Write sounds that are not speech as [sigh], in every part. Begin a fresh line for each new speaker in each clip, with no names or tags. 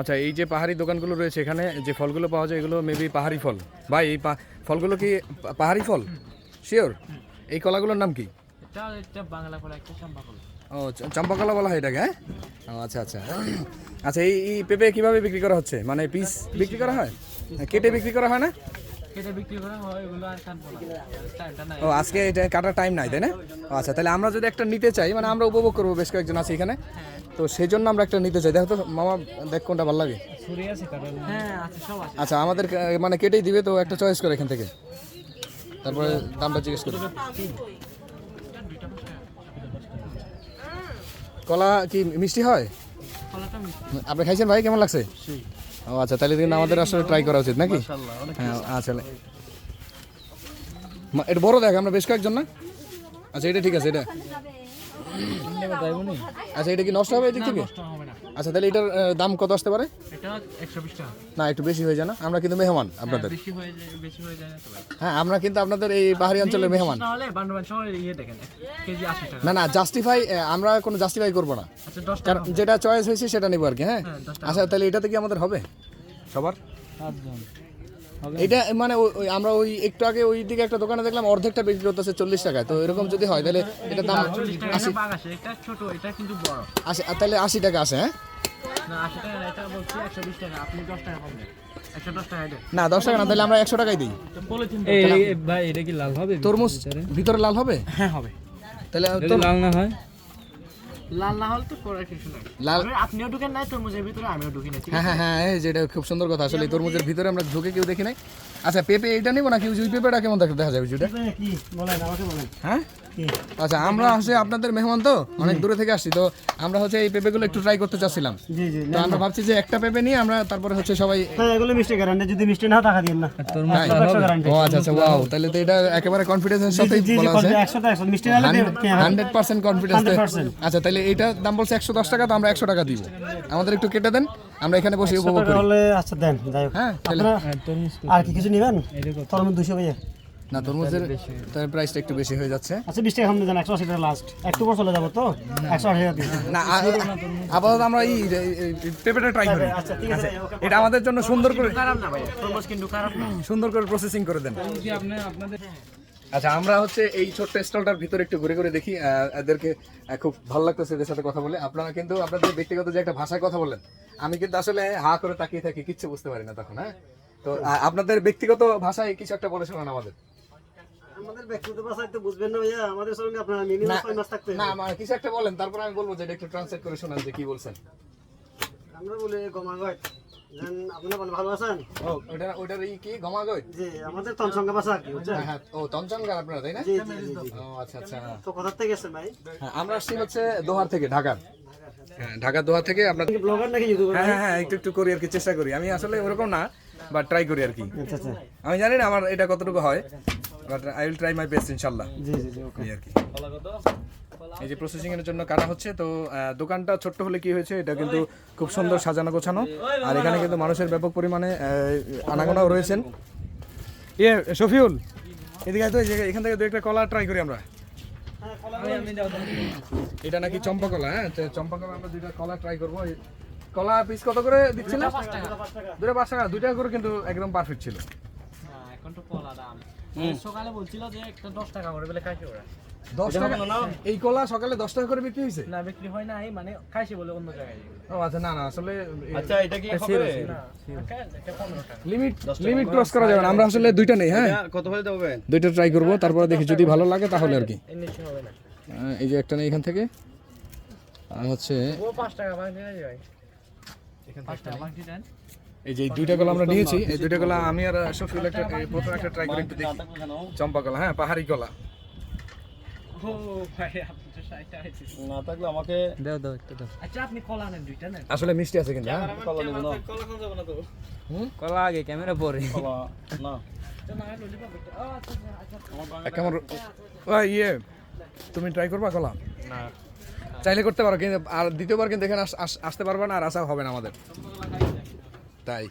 আচ্ছা এই যে পাহাড়ি দোকানগুলো রয়েছে এখানে যে ফলগুলো পাওয়া যায় এগুলো মেবি পাহাড়ি ফল। ভাই এই ফলগুলো কি পাহাড়ি ফল? শিওর এই কলাগুলোর নাম কি?
বাংলা কলা একটা চম্পা কলা।
ও চম্পা কলা বলা হয় এটাকে হ্যাঁ? আচ্ছা আচ্ছা। আচ্ছা এই এই পেঁপে কীভাবে বিক্রি করা হচ্ছে? মানে পিস বিক্রি করা হয় কেটে বিক্রি করা হয় না?
কেটে বিক্রি করা হয় এগুলো আর কাটবো না। টাইমটা নাই।
ও আজকে এটা কাটার টাইম নাই তাই না? ও আচ্ছা তাহলে আমরা যদি একটা নিতে চাই মানে আমরা উপভোগ করব বেশ কয়েকজন আছে এখানে। তো সেই জন্য আমরা একটা নিতে চাই। দেখো তো মামা দেখ কোনটা ভালো লাগে।
ছুরি আছে কাটার হ্যাঁ আছে সব আছে।
আচ্ছা আমাদের মানে কেটেই দিবে তো একটা চয়েস করে এখান থেকে। তারপরে দামটা জিজ্ঞেস করি। কলা কি মিষ্টি হয়? আপনি খাইছেন ভাই? কেমন লাগছে? ও আচ্ছা তাহলে কিন্তু আমাদের আসলে ট্রাই করা উচিত নাকি? হ্যাঁ আচ্ছা মা- এটা বড় দেখ আমরা বেশ কয়েকজন না? আচ্ছা এটা ঠিক আছে এটা। আচ্ছা এটা কি নষ্ট হবে? এদিক থেকে আচ্ছা তাহলে এটার দাম কত আসতে পারে?
এটা টাকা।
না একটু বেশি হয়ে যায় না? আমরা কিন্তু মেহমান আপনাদের।
বেশি হয়ে যায় বেশি হয়ে যায় না তো ভাই।
হ্যাঁ আমরা কিন্তু আপনাদের এই পাহাড়ি অঞ্চলের মেহমান।
তাহলে শহর ইয়ে দেখেন কেজি আশি টাকা।
না না জাস্টিফাই আমরা কোনো জাস্টিফাই করব না।
আচ্ছা টাকা
যেটা চয়েস হয়েছে সেটা নেব আর কি হ্যাঁ?
হ্যাঁ
আচ্ছা তাহলে এটাতে কি আমাদের হবে? সবার?
সাতজন।
এটা মানে আমরা ওই একটু আগে ওই দিকে একটা দোকানে দেখলাম অর্ধেকটা বিক্রি করতেছে চল্লিশ টাকায়। তো এরকম যদি হয় তাহলে এটা দাম
চল্লিশ টাকা। এটা বাঘ আছে এটা ছোট এটা কিন্তু বড়।
আশি তাহলে আশি টাকা আছে হ্যাঁ?
আশি বিশ
না দশ টাকা না তাহলে আমরা একশো টাকাই দিই।
ভাই এটা কি লাল হবে
তরমুজ ভিতরে? লাল হবে?
হ্যাঁ হবে।
তাহলে
লাল না হয়?
লাল না হলে তো করার কিছু নাই।
লাল
আপনিও ঢুকেন নাই তরমুজের ভিতরে আমিও ঢুকি নাই
হ্যাঁ হ্যাঁ হ্যাঁ যেটা খুব সুন্দর কথা। আসলে তরমুজের ভিতরে আমরা ঢুকে কেউ দেখি নাই। আচ্ছা পেঁপে এটা নিবো নাকি ওই পেঁপেটা কেমন দেখা দেখা যাবে ওইটা?
কি? বলেন আমাকে বলেন।
হ্যাঁ? আচ্ছা আমরা হচ্ছে আপনাদের মেহমান তো অনেক দূরে থেকে আসছি তো আমরা হচ্ছে এই পেঁপেগুলো একটু ট্রাই করতে চাচ্ছিলাম।
জি জি
তো আমরা ভাবছি যে একটা পেঁপে নিয়ে আমরা তারপরে হচ্ছে সবাই
হ্যাঁ এগুলো মিষ্টি গ্যারান্টি যদি মিষ্টি না টাকা দিন না।
ও আচ্ছা আচ্ছা ওয়াও তাহলে তো এটা একেবারে কনফিডেন্সের সাথেই বলা আছে
একশো একশো মিষ্টি না হলে
হান্ড্রেড পার্সেন্ট কনফিডেন্স আচ্ছা তাহলে এটা দাম বলছে একশো দশ টাকা তো আমরা একশো টাকা দিব। আমাদের একটু কেটে দেন আমরা এখানে বসে উপভোগ করি।
হলে আচ্ছা দেন যাই হোক।
হ্যাঁ
আর কি কিছু নেবেন? তরমুজ দুশো ভাইয়া।
না তরমুজের তার প্রাইসটা একটু বেশি হয়ে যাচ্ছে।
আচ্ছা বিশ টাকা দেন একশো আশি টাকা লাস্ট একটু পর চলে যাব তো? একশো আশি টাকা
না আপাতত আমরা এই পেঁপেটা ট্রাই করি।
আচ্ছা ঠিক আছে। ওকে
এটা আমাদের জন্য সুন্দর করে
খারাপ না ভাই তরমুজ কিন্তু খারাপ না।
সুন্দর করে প্রসেসিং করে দেন।
কি আপনি আপনাদের
আচ্ছা আমরা হচ্ছে এই ছোট্ট স্টলটার ভিতরে একটু ঘুরে ঘুরে দেখি আহ, এদেরকে খুব ভালো লাগতেছে এদের সাথে কথা বলে। আপনারা কিন্তু আপনাদের ব্যক্তিগত যে একটা ভাষায় কথা বলেন আমি কিন্তু আসলে হা করে তাকিয়ে থাকি কিচ্ছু বুঝতে পারি না তখন হ্যাঁ? তো আপনাদের ব্যক্তিগত ভাষায় কিছু একটা বলে শোনান আমাদের।
আমাদের ব্যক্তিগত ভাষায় তো বুঝবেন না ভাইয়া আমাদের সঙ্গে আপনারা মিনিমাম ছয় মাস থাকতে
না আমার কিছু একটা বলেন তারপর আমি বলব যে একটু ট্রান্সলেট করে শোনান যে কি বলছেন।
আমরা বলি গমাগট। দেন আপনারা ভালো আছেন?
ও ওটা ওটার এই কি গমাগই
জি আমাদের তন ভাষা আর কি বুঝছেন?
হ্যাঁ হ্যাঁ ও আপনারা তাই না?
জি জি জি জি।
ও আচ্ছা আচ্ছা
তো কোথা থেকে গেছেন ভাই?
হ্যাঁ আমরা আসছি হচ্ছে দোহার থেকে ঢাকার। হ্যাঁ ঢাকা দোহার থেকে
ব্লগার নাকি ইউটিউবার
হ্যাঁ হ্যাঁ হ্যাঁ একটু একটু করি আর কি চেষ্টা করি। আমি আসলে ওরকম না বা ট্রাই করি আর কি।
আচ্ছা আচ্ছা।
আমি জানি না আমার এটা কতটুকু হয়। But I will try my best ইনশাল্লাহ
জি জি জি ওকে
আর কি। এই যে প্রসেসিং এর জন্য কাটা হচ্ছে তো দোকানটা ছোট্ট হলে কি হয়েছে এটা কিন্তু খুব সুন্দর সাজানো গোছানো। আর এখানে কিন্তু মানুষের ব্যাপক পরিমাণে আনাগোনাও রয়েছেন। ইয়ে শফিউল এদিকে তো এই যে এখান থেকে দু একটা কলা ট্রাই করি আমরা। এটা নাকি চম্পা কলা হ্যাঁ? তো চম্পা কলা আমরা দুইটা কলা ট্রাই করব। কলা পিস কত করে দিচ্ছিল দুটো পাঁচ টাকা। দুইটা করে কিন্তু একদম পারফেক্ট ছিল।
না, এখন তো কলা দাম। সকালে বলছিল যে একটা দশ টাকা করে বলে খাইছে ওরা।
দশ টাকা? এই কলা সকালে দশ টাকা করে বিক্রি হয়েছে?
না বিক্রি হয় নাই মানে খাইছে বলে অন্য জায়গায়
ও আচ্ছা না না আসলে
আচ্ছা এটা কি হবে?
না এটা পনেরো টাকা।
লিমিট লিমিট ক্রস করা। যাবে না আমরা আসলে দুইটা নেই হ্যাঁ?
কত হলে দেবেন
দুইটা ট্রাই করব তারপরে দেখি যদি ভালো লাগে তাহলে আর কি। আহ, এই যে একটা নেই এখান থেকে। আর হচ্ছে
ও পাঁচ টাকা ভাঙতে যাই ভাই পাঁচ টাকা ভাঙতে দেন।
এই যে এই দুইটা কলা আমরা নিয়েছি এই দুইটা কলা আমি আর শফিউল একটা প্রথম একটা ট্রাই করে একটু দেখি। চম্পা কলা হ্যাঁ পাহাড়ি কলা।
না থাকলে আমাকে
দাও দাও একটা দাও।
আচ্ছা আপনি কলা নেন দুইটা নেন।
আসলে মিষ্টি আছে কিন্তু হ্যাঁ?
কলা নেব না।
কলা আগে ক্যামেরা পরে।
না।
তো
কেমন ইয়ে তুমি ট্রাই করবা কলা?
না।
চাইলে করতে পারো কিন্তু আর দ্বিতীয়বার কিন্তু এখানে আসতে পারবে না আর আসা হবে না আমাদের। তাই।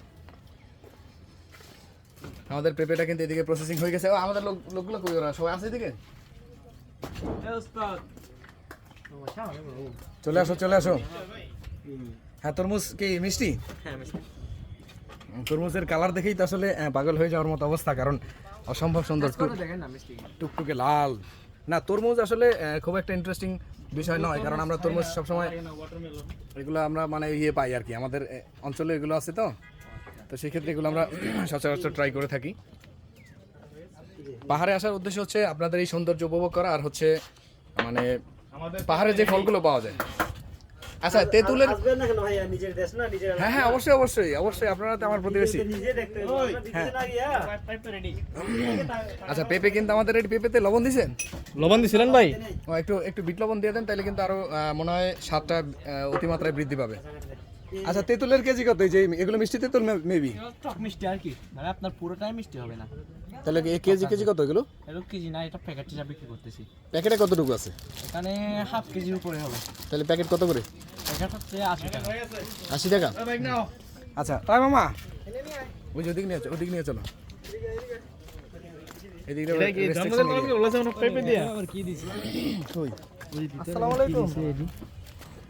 আমাদের পেঁপেটা কিন্তু এদিকে প্রসেসিং হয়ে গেছে। ও আমাদের লোক লোকগুলো কই ওরা? সবাই আছে এদিকে? চলে আসো চলে আসো। হ্যাঁ তরমুজ কি মিষ্টি? তরমুজের কালার দেখেই তো আসলে পাগল হয়ে যাওয়ার মতো অবস্থা কারণ অসম্ভব সুন্দর টুকটুকে লাল। না, তরমুজ আসলে খুব একটা ইন্টারেস্টিং বিষয় নয়, কারণ আমরা তরমুজ সবসময় এগুলো আমরা মানে ইয়ে পাই আর কি। আমাদের অঞ্চলে এগুলো আছে তো তো সেক্ষেত্রে এগুলো আমরা [clears throat] সচরাচর ট্রাই করে থাকি। পাহাড়ে আসার উদ্দেশ্য হচ্ছে আপনাদের এই সৌন্দর্য উপভোগ করা আর হচ্ছে মানে পাহাড়ে যে ফলগুলো পাওয়া যায়। আচ্ছা তেঁতুলের
আসবেন না কেন ভাইয়া? নিজের দেশ না নিজের
হ্যাঁ হ্যাঁ অবশ্যই অবশ্যই অবশ্যই আপনারা তো আমার প্রতিবেশী।
গিয়া।
আচ্ছা পেঁপে কিন্তু আমাদের এই পেঁপেতে লবণ দিছেন?
লবণ দিছিলেন ভাই?
একটু একটু বিট লবণ দিয়ে দেন তাহলে কিন্তু আরও আহ, মনে হয় স্বাদটা অতিমাত্রায় বৃদ্ধি পাবে। আচ্ছা তেঁতুলের কেজি কত? এই যে এগুলো মিষ্টি তেঁতুল মেবি
টক মিষ্টি আর কি। মানে আপনার পুরোটাই মিষ্টি হবে না।
তাহলে কি কেজি কেজি কত এগুলো?
এরকম কেজি না এটা প্যাকেট হিসাবে বিক্রি করতেছি।
প্যাকেটে কতটুকু আছে?
এখানে হাফ কেজির উপরে হবে।
তাহলে প্যাকেট কত করে?
প্যাকেট হচ্ছে আশি টাকা।
আশি টাকা? আচ্ছা তাই মামা? ওই যে ওদিক নিয়ে চলো ওদিক নিয়ে চলো। এদিকে restriction area।
পেপে দিয়া?
কই?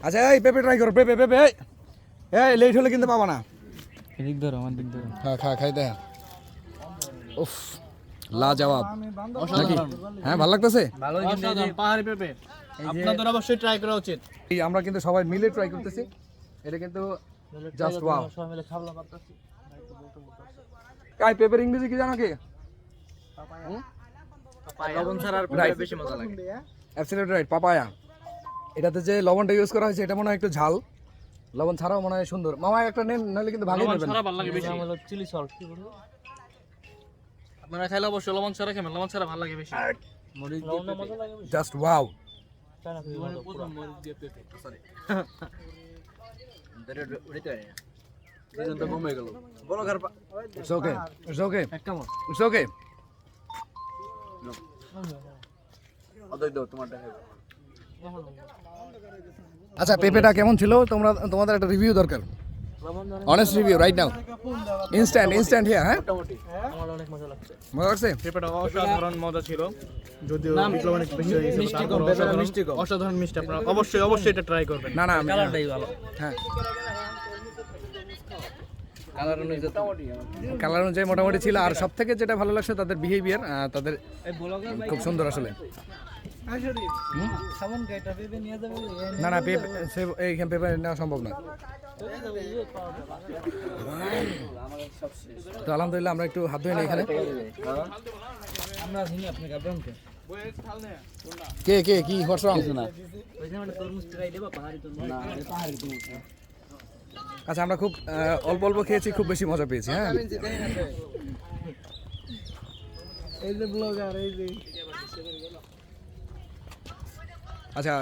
আচ্ছা এই পেঁপে ট্রাই করো পেঁপে পেঁপে এই। লেট হলে কিন্তু পাবা না।
এদিক ধরো আমার দিক ধরো।
খা খা খাই দেখ উফ লাজবাব। নাকি? হ্যাঁ ভালো লাগতেছে?
ভালো
পাহাড়ি পেঁপে। আপনাদের অবশ্যই ট্রাই করা উচিত।
এই আমরা কিন্তু সবাই মিলে ট্রাই করতেছি। এটা কিন্তু জাস্ট ওয়াও
সবাই মিলে খাবলা পারতেছি
কাই পেপার ইংরেজি কি জানো কি?
লবণ ছাড়া আর. বেশি মজা লাগে।
Absolute right papaya. এটাতে যে লবণটা ইউজ করা হয়েছে এটা মনে হয় একটু ঝাল। লবণ ছাড়াও মনে হয় সুন্দর। মামা একটা নেন নাহলে কিন্তু ভালোই নেবেন
ভালো লাগে বেশি। আমার চিলি সল্ট। আপনারা খাইলে অবশ্যই লবণ ছাড়া খাবেন লবণ ছাড়া ভালো লাগে বেশি। মরিচ
জাস্ট ওয়াও [laughs] আচ্ছা পেঁপেটা কেমন ছিল? তোমরা তোমাদের একটা রিভিউ দরকার। Honest review right now instant instant here হ্যাঁ?
আমার অনেক মজা লাগছে?
মজা
পেঁপেটা অসাধারণ মজা ছিল। যদিও অনেক বেশি
মিষ্টি মিষ্টি
অসাধারণ মিষ্টি আপনারা অবশ্যই অবশ্যই এটা ট্রাই করবেন।
না না
কালারটাই ভালো।
হ্যাঁ।
কালার অনুযায়ী
কালার অনুযায়ী মোটামুটি ছিল আর সব থেকে যেটা ভালো লাগছে তাদের বিহেভিয়ার তাদের খুব সুন্দর আসলে। না না এইখানে পেপার নেওয়া সম্ভব না। তো আলহামদুলিল্লাহ আমরা একটু হাত ধুয়ে নিই এখানে। কে কে কি হোয়াটস রং?
তরমুজ
আচ্ছা আমরা খুব অল্প অল্প খেয়েছি খুব বেশি মজা পেয়েছি হ্যাঁ?
এই যে ব্লগার এই যে।
আচ্ছা